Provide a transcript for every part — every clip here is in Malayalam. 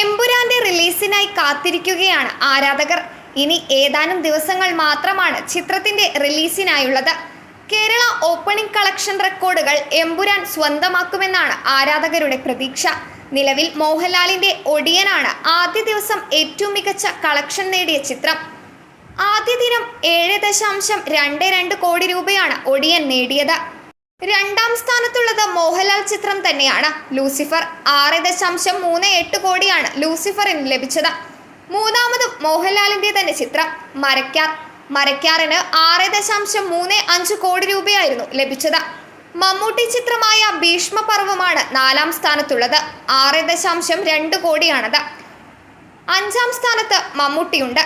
എമ്പുരാന്റെ റിലീസിനായി കാത്തിരിക്കുകയാണ് ആരാധകർ. ഇനി ഏതാനും ദിവസങ്ങൾ മാത്രമാണ് ചിത്രത്തിന്റെ റിലീസിനായുള്ളത്. കേരള ഓപ്പണിംഗ് കളക്ഷൻ റെക്കോർഡുകൾ എമ്പുരാൻ സ്വന്തമാക്കുമെന്നാണ് ആരാധകരുടെ പ്രതീക്ഷ. നിലവിൽ മോഹൻലാലിന്റെ ഒടിയനാണ് ആദ്യ ദിവസം ഏറ്റവും മികച്ച കളക്ഷൻ നേടിയ ചിത്രം. ആദ്യ ദിനം ഏഴ് ദശാംശം രണ്ട് രണ്ട് കോടി രൂപയാണ് ഒടിയൻ നേടിയത്. രണ്ടാം സ്ഥാനത്തുള്ളത് മോഹൻലാൽ ചിത്രം തന്നെയാണ്. ലൂസിഫർ ആറ് ദശാംശം മൂന്ന് എട്ട് കോടിയാണ് ലൂസിഫറിന് ലഭിച്ചത്. മൂന്നാമതും മോഹൻലാലിന്റെ തന്നെ ചിത്രം. മരക്കാർ മരക്കാറിന് ആറ് ദശാംശം മൂന്ന് അഞ്ച് കോടി രൂപയായിരുന്നു ലഭിച്ചത്. മമ്മൂട്ടി ചിത്രമായ ഭീഷ്മപർവമാണ് നാലാം സ്ഥാനത്തുള്ളത്. ആറ് ദശാംശം രണ്ട് കോടിയാണത്. അഞ്ചാം സ്ഥാനത്ത് മമ്മൂട്ടിയുണ്ട്.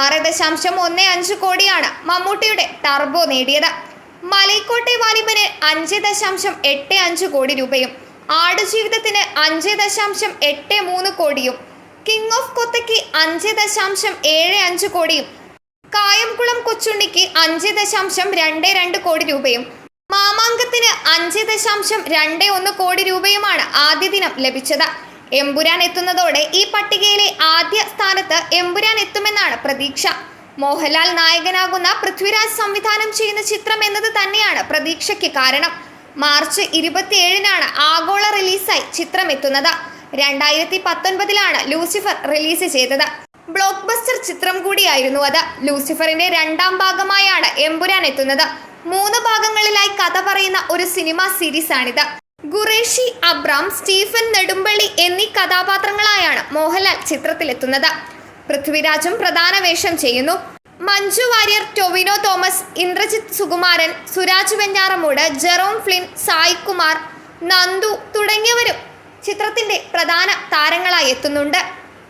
ആറ് ദശാംശം ഒന്ന് അഞ്ച് കോടിയാണ് മമ്മൂട്ടിയുടെ ടർബോ നേടിയത്. മലൈക്കോട്ടെ വാലിബന് അഞ്ച് ദശാംശം എട്ട് അഞ്ച് കോടി രൂപയും ആടുജീവിതത്തിന് അഞ്ച് ദശാംശം എട്ട് മൂന്ന് കോടിയും കിങ് ഓഫ് കൊത്തയ്ക്ക് അഞ്ച് ദശാംശം ഏഴ് അഞ്ച് കോടിയും കായംകുളം കൊച്ചുണ്ണിക്ക് അഞ്ച് ദശാംശം രണ്ട് രണ്ട് കോടി രൂപയും മാമാങ്കത്തിന് അഞ്ച് ദശാംശം രണ്ട് ഒന്ന് കോടി രൂപയുമാണ് ആദ്യ ദിനം ലഭിച്ചത്. എമ്പുരാൻ എത്തുന്നതോടെ ഈ പട്ടികയിലെ ആദ്യ സ്ഥാനത്ത് എമ്പുരാൻ എത്തുമെന്നാണ് പ്രതീക്ഷ. മോഹൻലാൽ നായകനാകുന്ന പൃഥ്വിരാജ് സംവിധാനം ചെയ്യുന്ന ചിത്രം എന്നത് തന്നെയാണ് പ്രതീക്ഷയ്ക്ക് കാരണം. മാർച്ച് ഇരുപത്തിയേഴിനാണ് ആഗോള റിലീസായി ചിത്രം എത്തുന്നത് രണ്ടായിരത്തി പത്തൊൻപതിലാണ് ലൂസിഫർ റിലീസ് ചെയ്തത്. ബ്ലോക്ക് ബസ്റ്റർ ചിത്രം കൂടിയായിരുന്നു അത്. ലൂസിഫറിന്റെ രണ്ടാം ഭാഗമായാണ് എമ്പുരാൻ എത്തുന്നത്. മൂന്ന് ഭാഗങ്ങളിലായി കഥ പറയുന്ന ഒരു സിനിമ സീരീസ് ആണിത് ഖുറേഷി അബ്രാം സ്റ്റീഫൻ നെടുമ്പള്ളി എന്നീ കഥാപാത്രങ്ങളായാണ് മോഹൻലാൽ ചിത്രത്തിലെത്തുന്നത്. പൃഥ്വിരാജും പ്രധാന വേഷം ചെയ്യുന്നു. മഞ്ജു വാര്യർ ടൊവിനോ തോമസ് ഇന്ദ്രജിത് സുകുമാരൻ സുരാജ് വെഞ്ഞാറമൂട് ജെറോം ഫ്ലിൻ സായ് കുമാർ നന്ദു തുടങ്ങിയവരും ചിത്രത്തിന്റെ പ്രധാന താരങ്ങളായി എത്തുന്നുണ്ട്.